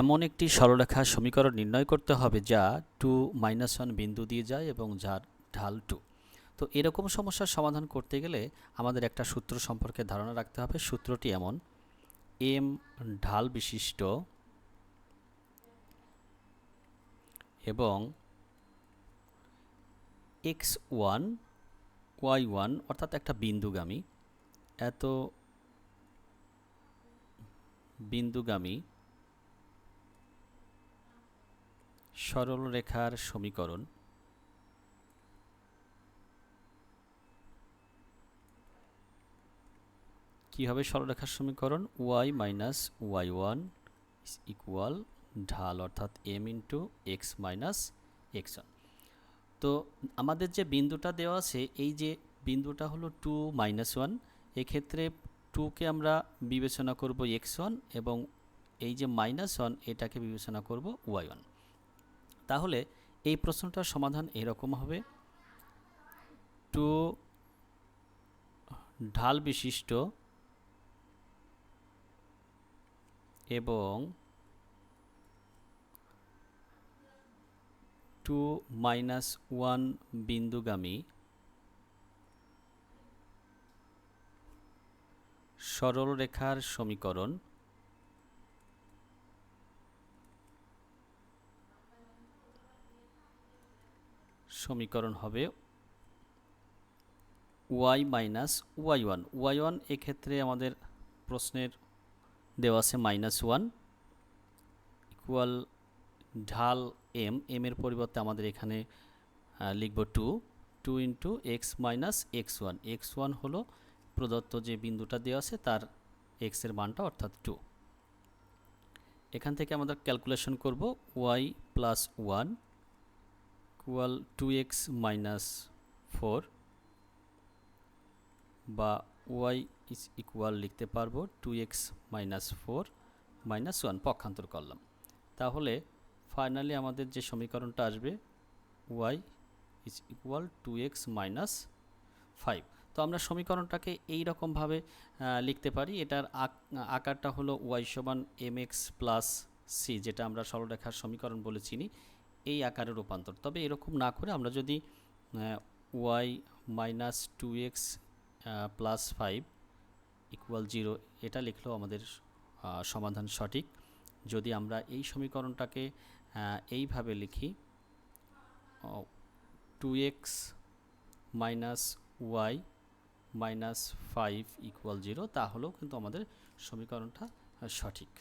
এমন একটি সরলরেখা সমীকরণ নির্ণয় করতে হবে যা টু মাইনাস ওয়ান বিন্দু দিয়ে যায় এবং যার ঢাল টু তো এরকম সমস্যার সমাধান করতে গেলে আমাদের একটা সূত্র সম্পর্কে ধারণা রাখতে হবে। সূত্রটি এমন। এম ঢাল বিশিষ্ট এবং এক্স ওয়ান ওয়াই ওয়ান অর্থাৎ একটা বিন্দুগামী, এত বিন্দুগামী সরল রেখার সমীকরণ। কি হবে সরলরেখার সমীকরণ? Y minus Y one equal ঢাল অর্থাৎ M into X minus X one তো আমাদের যে বিন্দুটা দেওয়া আছে, এই যে বিন্দুটা হলো টু মাইনাস ওয়ান এক্ষেত্রে টুকে আমরা বিবেচনা করব এক্স ওয়ান এবং এই যে মাইনাস ওয়ান এটাকে বিবেচনা করব ওয়াই ওয়ান তাহলে এই প্রশ্নটার সমাধান এরকম হবে। টু ঢাল বিশিষ্ট এবং টু মাইনাস ওয়ান বিন্দুগামী সরল রেখার সমীকরণ সমীকরণ হবে Y minus Y one. Y one এক্ষেত্রে আমাদের প্রশ্নের দেওয়া আছে মাইনাস ওয়ান ইকুয়াল ঢাল এম। এম এর পরিবর্তে আমাদের এখানে লিখব two. Two into X minus X one. X one হলো প্রদত্ত যে বিন্দুটা দেওয়া আছে তার এক্সের মানটা অর্থাৎ টু। এখান থেকে আমাদের ক্যালকুলেশন করব Y plus one equal two X minus four বা ওয়াই ইজ ইকুয়াল লিখতে পারব two X minus four minus one পক্ষান্তর করলাম। তাহলে ফাইনালি আমাদের যে সমীকরণটা আসবে Y is equal two X minus five তো আমরা সমীকরণটাকে এই রকমভাবে লিখতে পারি। এটার আকারটা হলো ওয়াই সমান এম এক্স প্লাস সি যেটা আমরা সরলরেখার সমীকরণ বলে চিনি। এই আকারে রূপান্তর। তবে এরকম না করে আমরা যদি Y minus two X plus five equal zero এটা লিখলেও আমাদের সমাধান সঠিক। যদি আমরা এই সমীকরণটাকে এইভাবে লিখি two X minus Y minus five equal zero তাহলেও কিন্তু আমাদের সমীকরণটা সঠিক।